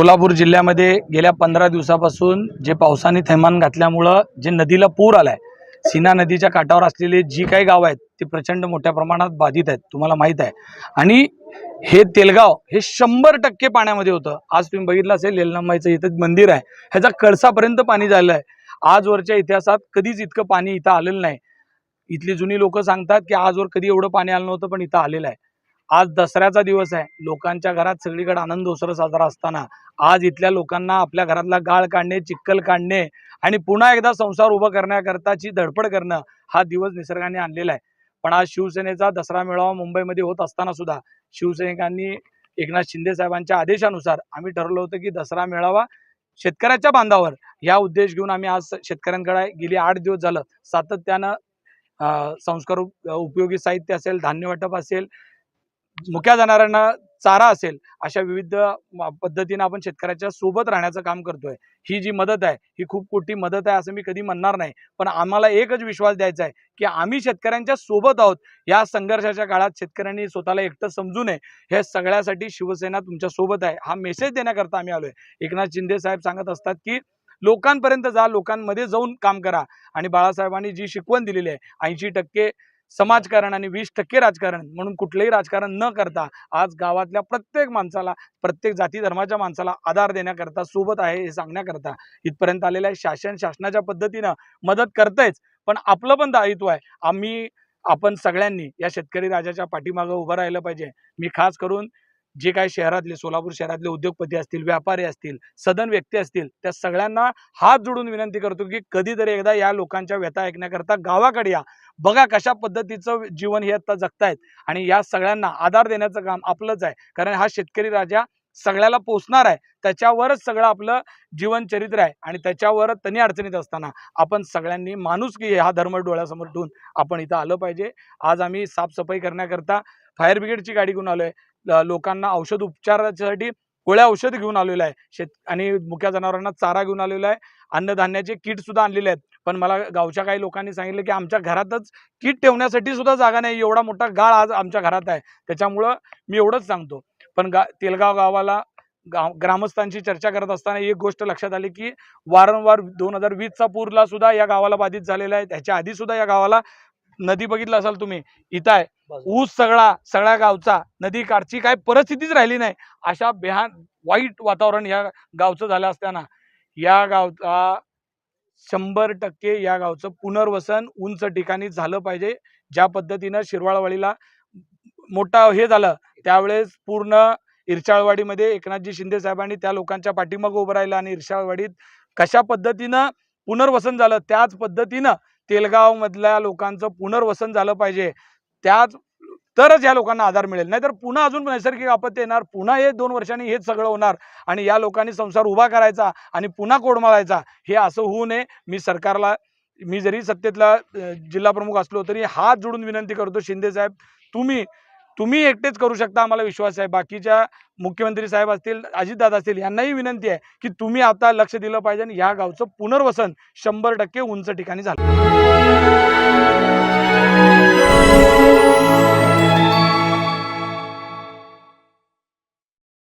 सोलापूर जिल्ह्यामध्ये गेल्या पंधरा दिवसापासून जे पावसाने थैमान घातल्यामुळं जे नदीला पूर आलाय सीना नदीच्या काठावर असलेले जी काही गावं आहेत ती प्रचंड मोठ्या प्रमाणात बाधित आहेत तुम्हाला माहीत आहे. आणि हे तेलगाव हे शंभर टक्के पाण्यामध्ये होतं. आज तुम्ही बघितलं असेल येलनामाईचं इथं मंदिर आहे. ह्याचा कळसापर्यंत पाणी झालं आहे. आजवरच्या इतिहासात कधीच इतकं पाणी इथं आलेलं नाही. इथली जुनी लोक सांगतात की आजवर कधी एवढं पाणी आलं नव्हतं पण इथं आलेलं आहे. आज दसऱ्याचा दिवस आहे. लोकांच्या घरात सगळीकडे आनंद उत्सव साजरा असताना आज इथल्या लोकांना आपल्या घरातला गाळ काढणे चिक्कल काढणे आणि पुन्हा एकदा संसार उभा करण्याकरताची धडपड करणं हा दिवस निसर्गाने आणलेला आहे. पण आज शिवसेनेचा दसरा मेळावा मुंबईमध्ये होत असताना सुद्धा शिवसैनिकांनी एकनाथ शिंदे साहेबांच्या आदेशानुसार आम्ही ठरवलं होतं की दसरा मेळावा शेतकऱ्याच्या बांधावर. या उद्देश घेऊन आम्ही आज शेतकऱ्यांकडे गेली आठ दिवस झालं. सातत्यानं संस्कार उपयोगी साहित्य असेल धान्य वाटप असेल मुक्या जनावरांना चारा असेल अशा विविध पद्धतीने पद्धतीनं आपण शेतकऱ्याच्या सोबत राहण्याचं काम करतोय. ही जी मदत आहे ही खूप मोठी मदत आहे असं मी कधी म्हणणार नाही. पण आम्हाला एकच विश्वास द्यायचा आहे की आम्ही शेतकऱ्यांच्या सोबत आहोत. या संघर्षाच्या काळात शेतकऱ्यांनी स्वतःला एकटं समजू नये. हे सगळ्यासाठी शिवसेना तुमच्यासोबत आहे. हा मेसेज देण्याकरता आम्ही आलोय. एकनाथ शिंदे साहेब सांगत असतात की लोकांपर्यंत जा लोकांमध्ये जाऊन काम करा. आणि बाळासाहेबांनी जी शिकवण दिलेली आहे ऐंशी टक्के समाजकारण आणि वीस टक्के राजकारण म्हणून कुठलंही राजकारण न करता आज गावातल्या प्रत्येक माणसाला प्रत्येक जाती धर्माच्या माणसाला आधार देण्याकरता सोबत आहे हे सांगण्याकरता इथपर्यंत आलेलं आहे. शासन शासनाच्या पद्धतीनं मदत करतंयच पण आपलं पण दायित्व आहे. आम्ही आपण सगळ्यांनी या शेतकरी राजाच्या पाठीमागं उभं राहिलं पाहिजे. मी खास करून जे काही शहरातले सोलापूर शहरातले उद्योगपती असतील व्यापारी असतील सदन व्यक्ती असतील त्या सगळ्यांना हात जोडून विनंती करतो की कधीतरी एकदा या लोकांच्या व्यथा ऐकण्याकरता गावाकडे या. बघा कशा पद्धतीचं जीवन हे आता जगतायत आणि या सगळ्यांना आधार देण्याचं काम आपलंच आहे. कारण हा शेतकरी राजा सगळ्याला पोचणार आहे. त्याच्यावरच सगळं आपलं जीवनचरित्र आहे. आणि त्याच्यावरच त्यांनी अडचणीत असताना आपण सगळ्यांनी माणूस की हा धर्म डोळ्यासमोर ठेवून आपण इथं आलं पाहिजे. आज आम्ही साफसफाई करण्याकरता फायर ब्रिगेडची गाडी घेऊन आलो आहे लोकांना औषध उपचारासाठी गोळ्या औषध घेऊन आलेलं आहे. शेत आणि मुख्या जनावरांना चारा घेऊन आलेला आहे. अन्नधान्याचे किट सुद्धा आणलेले आहेत. पण मला गावच्या काही लोकांनी सांगितलं की आमच्या घरातच किट ठेवण्यासाठी सुद्धा जागा नाही. एवढा मोठा गाळ आज आमच्या घरात आहे. त्याच्यामुळं मी एवढंच सांगतो. पण गा तेलगाव गावाला गाव ग्रामस्थांची चर्चा करत असताना एक गोष्ट लक्षात आली की वारंवार दोन हजार वीसचा पूरला सुद्धा या गावाला बाधित झालेला आहे. त्याच्या आधी सुद्धा या गावाला नदी बघितलं असाल तुम्ही इथं आहे. ऊस सगळा सगळ्या गावचा नदी काठची काय परिस्थितीच राहिली नाही. अशा बेहान वाईट वातावरण या गावचं झालं असताना. या गावचा शंभर टक्के या गावचं पुनर्वसन उंच ठिकाणी झालं पाहिजे. ज्या पद्धतीनं शिरवाळवाडीला मोठा हे झालं. त्यावेळेस पूर्ण इरशाळवाडीमध्ये एकनाथजी शिंदे साहेबांनी त्या लोकांच्या पाठीमागं उभं राहिलं आणि इरशाळवाडीत कशा पद्धतीनं पुनर्वसन झालं त्याच पद्धतीनं तेलगावमधल्या लोकांचं पुनर्वसन झालं पाहिजे. त्याच तरच या लोकांना आधार मिळेल. नाहीतर पुन्हा अजून नैसर्गिक आपत्ती येणार पुन्हा हे दोन वर्षांनी हेच सगळं होणार आणि या लोकांनी संसार उभा करायचा आणि पुन्हा कोडमाळायचा हे असं होऊ नये. मी सरकारला मी जरी सत्तेतला जिल्हाप्रमुख जिल्हा प्रमुख असलो तरी हात जोडून विनंती करतो शिंदे साहेब तुम्ही तुम्ही एकटेच करू शकता आम्हाला विश्वास आहे. बाकीच्या मुख्यमंत्री साहेब असतील अजितदादा असतील यांनाही विनंती आहे की तुम्ही आता लक्ष दिलं पाहिजे आणि ह्या गावचं पुनर्वसन शंभर टक्के उंच ठिकाणी झालं.